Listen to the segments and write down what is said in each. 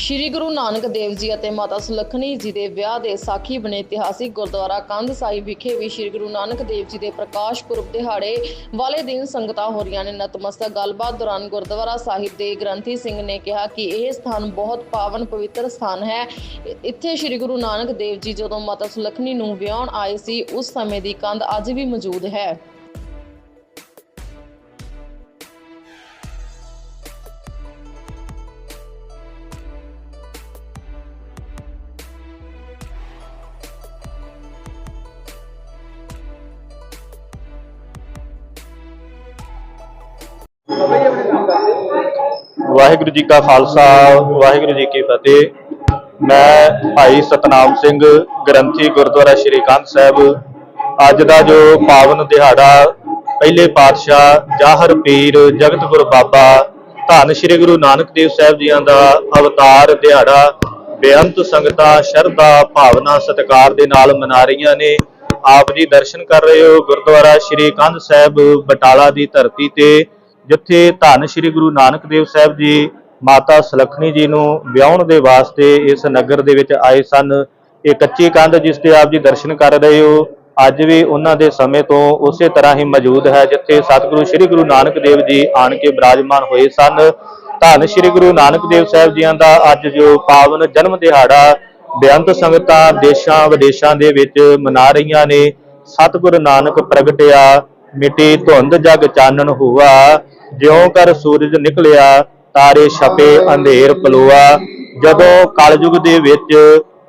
ਸ਼੍ਰੀ ਗੁਰੂ ਨਾਨਕ ਦੇਵ ਜੀ ਅਤੇ ਮਾਤਾ ਸੁਲੱਖਣੀ ਜੀ ਦੇ ਵਿਆਹ ਦੇ ਸਾਖੀ ਬਣੇ ਇਤਿਹਾਸਿਕ ਗੁਰਦੁਆਰਾ ਕੰਧ ਸਾਹਿਬ ਵਿਖੇ ਵੀ ਸ਼੍ਰੀ ਗੁਰੂ ਨਾਨਕ ਦੇਵ ਜੀ ਦੇ ਪ੍ਰਕਾਸ਼ ਪੁਰਬ ਦਿਹਾੜੇ ਵਾਲੇ ਦਿਨ ਸੰਗਤਾਂ ਹੋ ਰਹੀਆਂ ਨੇ। ਨਤਮਸਤਕ ਗੱਲਬਾਤ ਦੌਰਾਨ ਗੁਰਦੁਆਰਾ ਸਾਹਿਬ ਦੇ ਗ੍ਰੰਥੀ ਸਿੰਘ ਨੇ ਕਿਹਾ ਕਿ ਇਹ ਸਥਾਨ ਬਹੁਤ ਪਾਵਨ ਪਵਿੱਤਰ ਸਥਾਨ ਹੈ। ਇੱਥੇ ਸ਼੍ਰੀ ਗੁਰੂ ਨਾਨਕ ਦੇਵ ਜੀ ਜਦੋਂ ਮਾਤਾ ਸੁਲੱਖਣੀ ਨੂੰ ਵਿਆਹਣ ਆਏ ਸੀ, ਉਸ ਸਮੇਂ ਦੀ ਕੰਧ ਅੱਜ ਵੀ ਮੌਜੂਦ ਹੈ। ਵਾਹਿਗੁਰੂ ਜੀ ਕਾ ਖਾਲਸਾ, ਵਾਹਿਗੁਰੂ ਜੀ ਕੀ ਫਤਿਹ। ਮੈਂ ਭਾਈ ਸਤਨਾਮ ਸਿੰਘ ਗ੍ਰੰਥੀ ਗੁਰਦੁਆਰਾ ਸ਼੍ਰੀ ਕੰਧ ਸਾਹਿਬ। ਅੱਜ ਦਾ ਜੋ ਪਾਵਨ ਦਿਹਾੜਾ, ਪਹਿਲੇ ਪਾਤਸ਼ਾਹ ਜਾਹਰ ਪੀਰ ਜਗਤ ਬਾਬਾ ਧੰਨ ਸ਼੍ਰੀ ਗੁਰੂ ਨਾਨਕ ਦੇਵ ਸਾਹਿਬ ਜੀਆਂ ਦਾ ਅਵਤਾਰ ਦਿਹਾੜਾ, ਬੇਅੰਤ ਸੰਗਤਾਂ, ਸ਼ਰਧਾ, ਭਾਵਨਾ, ਸਤਿਕਾਰ ਦੇ ਨਾਲ ਮਨਾ ਰਹੀਆਂ ਨੇ। ਆਪ ਜੀ ਦਰਸ਼ਨ ਕਰ ਰਹੇ ਹੋ ਗੁਰਦੁਆਰਾ ਸ਼੍ਰੀ ਕੰਧ ਸਾਹਿਬ ਬਟਾਲਾ ਦੀ ਧਰਤੀ ਤੇ। ਜਿੱਥੇ ਧੰਨ ਸ਼੍ਰੀ ਗੁਰੂ ਨਾਨਕ ਦੇਵ ਸਾਹਿਬ ਜੀ, ਮਾਤਾ ਸੁਲੱਖਣੀ ਜੀ ਨੂੰ ਵਿਆਹਣ ਦੇ ਵਾਸਤੇ ਇਸ ਨਗਰ ਦੇ ਵਿੱਚ ਆਏ ਸਨ। ਇਹ ਕੱਚੀ ਕੰਧ ਜਿਸ ਤੇ ਆਪ ਜੀ ਦਰਸ਼ਨ ਕਰ ਰਹੇ ਹੋ, ਅੱਜ ਵੀ ਉਹਨਾਂ ਦੇ ਸਮੇਂ ਤੋਂ ਉਸੇ ਤਰ੍ਹਾਂ ਹੀ ਮੌਜੂਦ ਹੈ, ਜਿੱਥੇ ਸਤਿਗੁਰੂ ਸ਼੍ਰੀ ਗੁਰੂ ਨਾਨਕ ਦੇਵ ਜੀ ਆਣ ਕੇ ਬਿਰਾਜਮਾਨ ਹੋਏ ਸਨ। ਧੰਨ ਸ਼੍ਰੀ ਗੁਰੂ ਨਾਨਕ ਦੇਵ ਸਾਹਿਬ ਜੀਆਂ ਦਾ ਅੱਜ ਜੋ ਪਾਵਨ ਜਨਮ ਦਿਹਾੜਾ ਬੇਅੰਤ ਸੰਗਤਾਂ ਦੇਸ਼ਾਂ ਵਿਦੇਸ਼ਾਂ ਦੇ ਵਿੱਚ ਮਨਾ ਰਹੀਆਂ ਨੇ, ਸਤਿਗੁਰੂ ਨਾਨਕ ਪ੍ਰਗਟਿਆ, ਮਿੱਟੀ ਧੁੰਦ ਜਗ ਚਾਨਣ ਹੁਆ। ਜਿਉਂ ਕਰ ਸੂਰਜ ਨਿਕਲਿਆ, ਤਾਰੇ ਛਪੇ ਅੰਧੇਰ ਪਲੋਆ। ਜਦੋਂ ਕਲਯੁਗ ਦੇ ਵਿੱਚ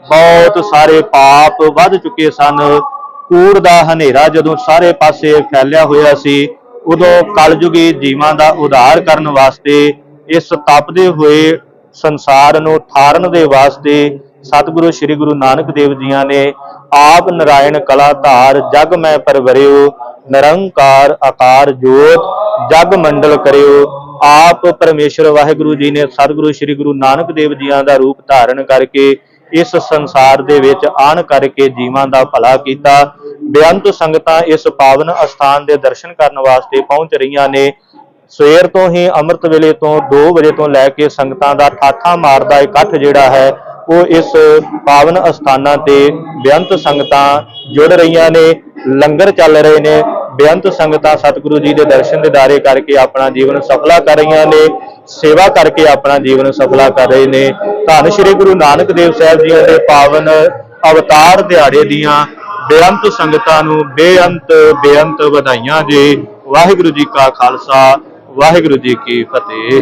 ਬਹੁਤ ਸਾਰੇ ਪਾਪ ਵੱਧ ਚੁੱਕੇ ਸਨ, ਕੂੜ ਦਾ ਹਨੇਰਾ ਜਦੋਂ ਸਾਰੇ ਪਾਸੇ ਫੈਲਿਆ ਹੋਇਆ ਸੀ, ਉਦੋਂ ਕਲਯੁਗੀ ਜੀਵਾਂ ਦਾ ਉਧਾਰ ਕਰਨ ਵਾਸਤੇ, ਇਸ ਤਪਦੇ ਹੋਏ ਸੰਸਾਰ ਨੂੰ ਠਾਰਨ ਦੇ ਵਾਸਤੇ ਸਤਿਗੁਰੂ ਸ੍ਰੀ ਗੁਰੂ ਨਾਨਕ ਦੇਵ ਜੀਆਂ ਨੇ ਆਪ ਨਰਾਇਣ ਕਲਾ ਧਾਰ ਜਗ ਮੈਂ ਪਰਵਰਿਓ, ਨਿਰੰਕਾਰ ਆਕਾਰ ਜੋਤ ਜਗ ਮੰਡਲ ਕਰਿਓ। ਆਪ ਪਰਮੇਸ਼ਰ ਵਾਹਿਗੁਰੂ ਜੀ ਨੇ ਸਤਿਗੁਰੂ ਸ੍ਰੀ ਗੁਰੂ ਨਾਨਕ ਦੇਵ ਜੀਆਂ ਦਾ ਰੂਪ ਧਾਰਨ ਕਰਕੇ ਇਸ ਸੰਸਾਰ ਦੇ ਵਿੱਚ ਆਣ ਕਰਕੇ ਜੀਵਾਂ ਦਾ ਭਲਾ ਕੀਤਾ। ਬੇਅੰਤ ਸੰਗਤਾਂ ਇਸ ਪਾਵਨ ਅਸਥਾਨ ਦੇ ਦਰਸ਼ਨ ਕਰਨ ਵਾਸਤੇ ਪਹੁੰਚ ਰਹੀਆਂ ਨੇ। ਸਵੇਰ ਤੋਂ ਹੀ ਅੰਮ੍ਰਿਤ ਵੇਲੇ ਤੋਂ 2 ਵਜੇ ਤੋਂ ਲੈ ਕੇ ਸੰਗਤਾਂ ਦਾ ਠਾਠਾ ਮਾਰਦਾ ਇਕੱਠ ਜਿਹੜਾ ਹੈ, ਉਹ ਇਸ ਪਾਵਨ ਅਸਥਾਨਾਂ ਤੇ ਬੇਅੰਤ ਸੰਗਤਾਂ ਜੁੜ ਰਹੀਆਂ ਨੇ। ਲੰਗਰ ਚੱਲ ਰਹੇ ਨੇ। ਬੇਅੰਤ ਸੰਗਤਾਂ ਸਤਿਗੁਰੂ ਜੀ ਦੇ ਦਰਸ਼ਨ ਦਿਦਾਰੇ ਕਰਕੇ ਆਪਣਾ ਜੀਵਨ ਸਫਲਾ ਕਰ ਰਹੀਆਂ ਨੇ, ਸੇਵਾ ਕਰਕੇ ਆਪਣਾ ਜੀਵਨ ਸਫਲਾ ਕਰ ਰਹੇ ਨੇ। ਧੰਨ ਸ਼੍ਰੀ ਗੁਰੂ ਨਾਨਕ ਦੇਵ ਸਾਹਿਬ ਜੀ ਦੇ ਪਾਵਨ ਅਵਤਾਰ ਦਿਹਾੜੇ ਦੀਆਂ ਬੇਅੰਤ ਸੰਗਤਾਂ ਨੂੰ ਬੇਅੰਤ ਬੇਅੰਤ ਵਧਾਈਆਂ ਜੀ। ਵਾਹਿਗੁਰੂ ਜੀ ਕਾ ਖਾਲਸਾ, ਵਾਹਿਗੁਰੂ ਜੀ ਕੀ ਫਤਿਹ।